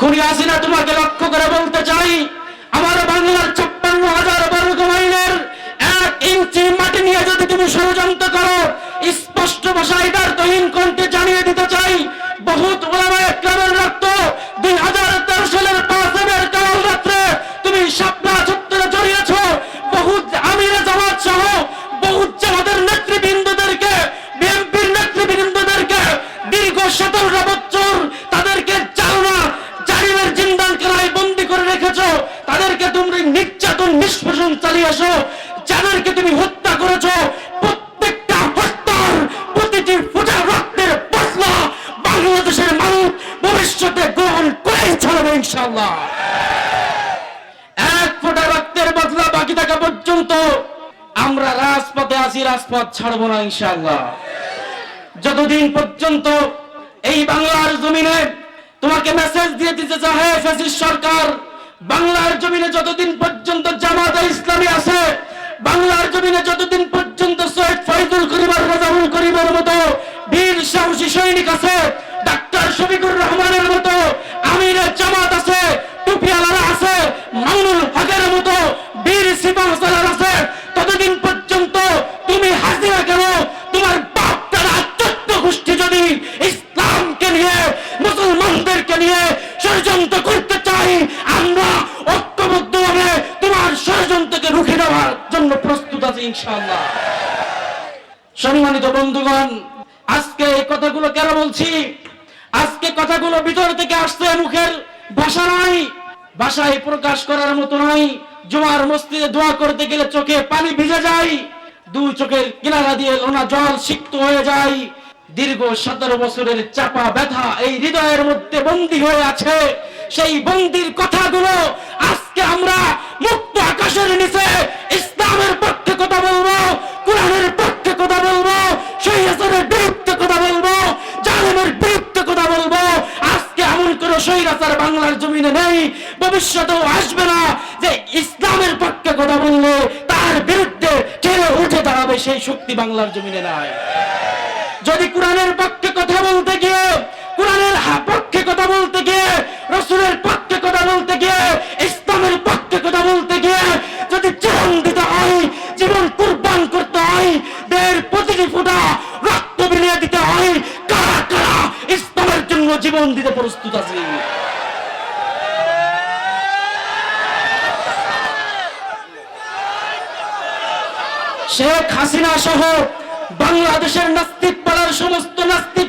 খুনি হাসিনা তোমাকে লক্ষ্য করে বলতে চাই, আমার বাংলার ছাপ্পান্ন হাজার বর্গ মাইলের এক ইঞ্চি মাটি নিয়ে যদি তুমি ষড়যন্ত্র করো, স্পষ্ট ভাষায় দ্বার্থহীন কণ্ঠে জানিয়ে দিতে চাই, বহুত নিষ্পেষণ চালিয়েছো যাদেরকে তুমি হত্যা করেছ, প্রত্যেকটা হত্যার প্রতিটি রক্তের বাংলাদেশের মানুষ ভবিষ্যতে গ্রহণ ছাড়বে ইনশাআল্লাহ। এক ফোঁটা রক্তের বদলা বাকি থাকা পর্যন্ত আমরা রাজপথে আছি, রাজপথ ছাড়বো না ইনশাআল্লাহ। যতদিন পর্যন্ত এই বাংলার জমিনে তোমাকে মেসেজ দিয়ে দিতে চাহে সরকার বাংলার জমিনে যতদিন পর্যন্ত জামাতে ইসলামী আছে, বাংলার জমিনে যতদিন পর্যন্ত সৈয়দ ফরিদুল করিবার রাজাউল করিবার মতো বীর সাহসী সৈনিক আছে, ডাক্তার শফিকুর রহমানের মতো আমিরের জামাত আছে টুপিয়ালারা আছে, মামুনুল হকের মতো বীর সিপাহ সালার আছে, ততদিন পর্যন্ত তুমি হাজিরা কেন? তোমার বাপ তারা চোদ্দ গোষ্ঠী যদি ইসলামকে নিয়ে, মুসলমানদেরকে নিয়ে ষড়যন্ত্র করতে ইনশাআল্লাহ। সম্মানিত বন্ধুগণ, আজকে এই কথাগুলো কেন বলছি? আজকে কথাগুলো ভিতর থেকে মুখের ভাষা নয়, ভাষায় প্রকাশ করার মতো জুমার মসজিদে দোয়া করতে গেলে চোখে পানি ভিজে যায়, দুই চোখের কিনারা দিয়ে লোনা জল সিক্ত হয়ে যায়। দীর্ঘ সতেরো বছরের চাপা ব্যথা এই হৃদয়ের মধ্যে বন্দী হয়ে আছে। সেই বন্দির কথাগুলো আজকে আমরা মুক্ত আকাশের নিচে ইসলামের পক্ষে কথা বলব, কোরআনের পক্ষে কথা বলব, সেই হাসানের বিরুদ্ধে কথা বলব, জালেমের বিরুদ্ধে কথা বলব। আজকে এমন কোন স্বৈরাচার বাংলার জমিনে নেই, ভবিষ্যতেও আসবে না যে ইসলামের পক্ষে কথা বললে তার বিরুদ্ধে ঠেলে উঠে দাঁড়াবে সেই শক্তি বাংলার জমিনে নাই। যদি কোরআনের পক্ষে কথা বলতে গিয়ে কোরআনের হা- পক্ষে কথা বলতে গিয়ে রসুলের পক্ষে কথা বলতে গিয়ে ইসলামের পক্ষে কথা বলতে গিয়ে যদি জীবন দিতে হয় জীবন কুরবান করতে হয় দেহের প্রতিটি ফোঁটা রক্ত বিলিয়ে দিতে হয় কারা কারা ইসলামের জন্য জীবন দিতে প্রস্তুত আছি। শেখ হাসিনা সহ বাংলাদেশের নাস্তিক পাড়ার সমস্ত নাস্তিক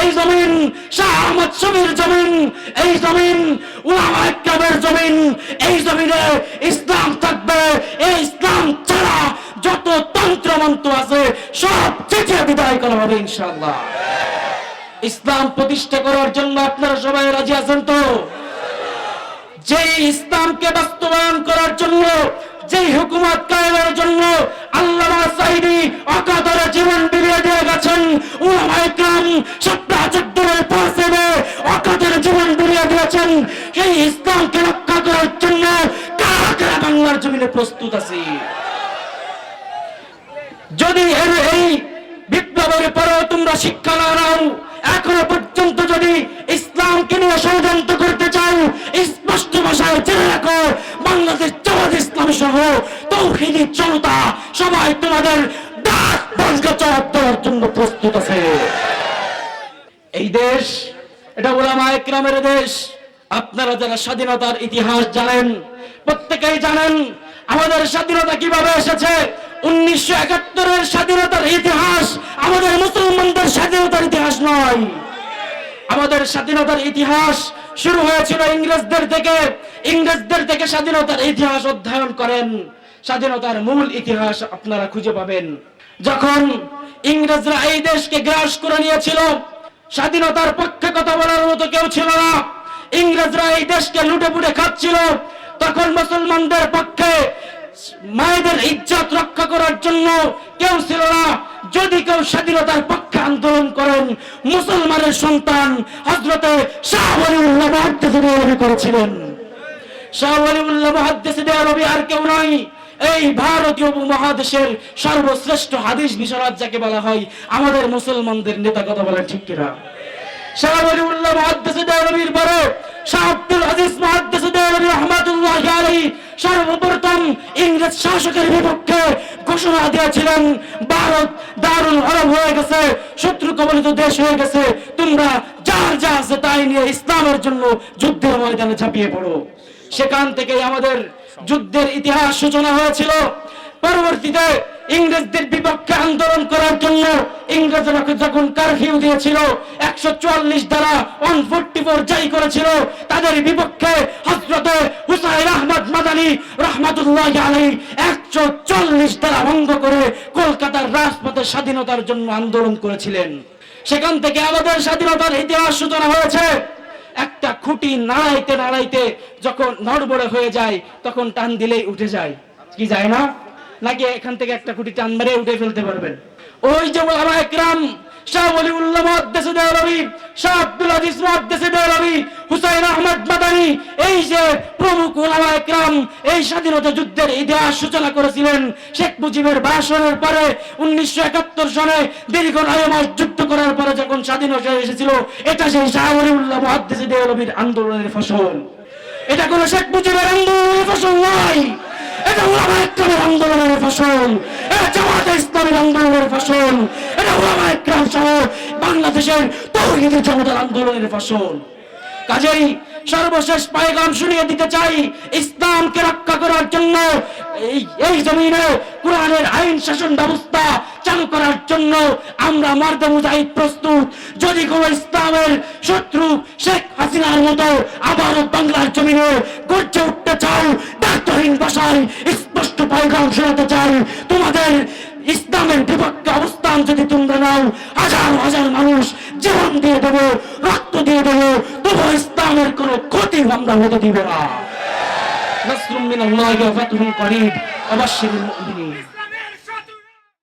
এই জমিন শাহ আহমদ শমীর জমিন, এই জমিন উলামা ইকরামের জমিন, এই জমিনে ইসলাম থাকবে, এই ইসলাম ছাড়া যত তন্ত্র মন্ত্র আছে সব চেঁচে বিদায় করা হবে ইনশাআল্লাহ। ইসলাম প্রতিষ্ঠা করার জন্য আপনারা সবাই রাজি আছেন তো? যে ইসলামকে বাস্তবায়ন করার জন্য যে হুকুমত কায়েমের জন্য আল্লামা সাইদি অকাতরে জীবন বিলিয়ে দিয়ে গেছেন উলামা ইকরাম সপ্তাহ চোদ্দের পৌঁছেবে অকাতরে জীবন বিলিয়ে দিয়েছেন। সেই ইসলামকে রক্ষা করার জন্য কারা কারা বাংলার জমিনে প্রস্তুত আছে? যদি এর এই বিপ্লবের পরেও তোমরা শিক্ষা না নাও, এখনও পর্যন্ত ইসলাম সহ তৌহিদি জনতা সবাই তোমাদের ডাক জবাব দেওয়ার জন্য প্রস্তুত আছে। এই দেশ, এটা ওলামা একরামের দেশ। আপনারা যারা স্বাধীনতার ইতিহাস জানেন, প্রত্যেকেই জানেন, আমাদের স্বাধীনতা কীভাবে এসেছে? উনিশশো একাত্তরের স্বাধীনতার ইতিহাস আমাদের মুসলমানদের স্বাধীনতার ইতিহাস নয়। আমাদের স্বাধীনতার ইতিহাস শুরু হয়েছিল ইংরেজদের থেকে। ইংরেজদের থেকে স্বাধীনতার ইতিহাস অধ্যয়ন করেন। স্বাধীনতার মূল ইতিহাস আপনারা খুঁজে পাবেন। যখন ইংরেজরা এই দেশকে গ্রাস করে নিয়েছিল, স্বাধীনতার পক্ষে কথা বলার মতো কেউ ছিল না। ইংরেজরা এই দেশকে লুটে পুটে খাচ্ছিল। তখন মুসলমানদের পক্ষে মায়েদের ইজ্জত রক্ষা করার জন্য কেউ ছিল না। যদি কেউ স্বাধীনতার পক্ষে আন্দোলন করেন, মুসলমানের সন্তান হজরতে করেছিলেন। এই ভারতীয় উপমহাদেশের সর্বশ্রেষ্ঠ হাদিস বিশারদ যাকে বলা হয়, আমাদের মুসলমানদের নেতা কথা বলেন ঠিক কিনা? শাহ ওয়ালিউল্লাহ মুহাদ্দিস নবীর বড় শাহ আব্দুল আজিজ মুহাদ্দিস নবী রহমাতুল্লাহ আলাইহি। ইংরেজ শাসকের বিপক্ষে ঘোষণা দিয়েছিলেন, ভারত দারুল আরব হয়ে গেছে, শত্রু কবলিত দেশ হয়ে গেছে, তোমরা যার যা আছে তাই নিয়ে ইসলামের জন্য যুদ্ধের ময়দানে ঝাঁপিয়ে পড়ো। সেখান থেকে আমাদের যুদ্ধের ইতিহাস সূচনা হয়েছিল। পরবর্তীতে ইংরেজদের বিপক্ষে আন্দোলন করার জন্য ইংরেজরা যখন কারফিউ দিয়েছিল, একশো চুয়াল্লিশ দ্বারা ওয়ান ফোর্টি ফোর জারি করেছিল, তাদের বিপক্ষে হজরতে হুসাইন আহমদ মাদানী রহমাতুল্লাহ আলী একশো চল্লিশ দ্বারা ভঙ্গ করে কলকাতার রাজপথে স্বাধীনতার জন্য আন্দোলন করেছিলেন। সেখান থেকে আমাদের স্বাধীনতার ইতিহাস সূচনা হয়েছে। একটা খুঁটি নাড়াইতে নাড়াইতে যখন নড়বড়ে হয়ে যায়, তখন টান দিলেই উঠে যায়। কি যায় না? নাকি এখান থেকে একটা খুঁটি টান মেরে উঠে ফেলতে পারবেন। ওই যে ওলামা একরাম, শাহ শাহ আব্দুল আজিজ হুসাইন আহমদ মাদানী, এই যে প্রমুখ ওলামা একরাম, এই স্বাধীনতা যুদ্ধের ইতিহাস সূচনা করেছিলেন শেখ মুজিবের ভাষণের পরে উনিশশো একাত্তর সনে দীর্ঘ নয় মাস যুদ্ধ করার পরে যখন স্বাধীনতা এসেছিল, এটা সেই শাহ ওলিউল্লাহ আন্দোলনের ফসল। এটা কোনো শেখ মুজিবের আন্দোলনের ফসল নয়। আন্দোলনের ফসল। এটা জামাতে ইসলামের আন্দোলনের ফসল। এটা ওলামা ইকরাম সহ বাংলাদেশের তৌহিদের জনতার আন্দোলনের ফসল। কাজেই সর্বশেষ পায়গাম শুনিয়ে দিতে চাই ইসলামকে রক্ষা করার জন্য এই জমিনে কোরআনের আইন শাসন ব্যবস্থা চালু করার জন্য আমরা মার্দে মুজাহিদ প্রস্তুত। যদি কোন ইসলামের শত্রু শেখ হাসিনার মতো আবারও বাংলার জমিনে গর্জে উঠতে চাও ডাক্তারহীন ভাষায় স্পষ্ট পায়গাম শোনাতে চাই তোমাদের ইসলামের বিপক্ষে অবস্থান যদি তোমরা নাও, হাজার হাজার মানুষ জীবন দিয়ে দেবো, রক্ত দিয়ে দেবো, তবু ইসলামের কোনো ক্ষতি আমরা হতে দিব না। নাসরুম মিনাল্লাহি ওয়া ফাতহুন করিব ওয়া বাশশিরিল মুমিনিন।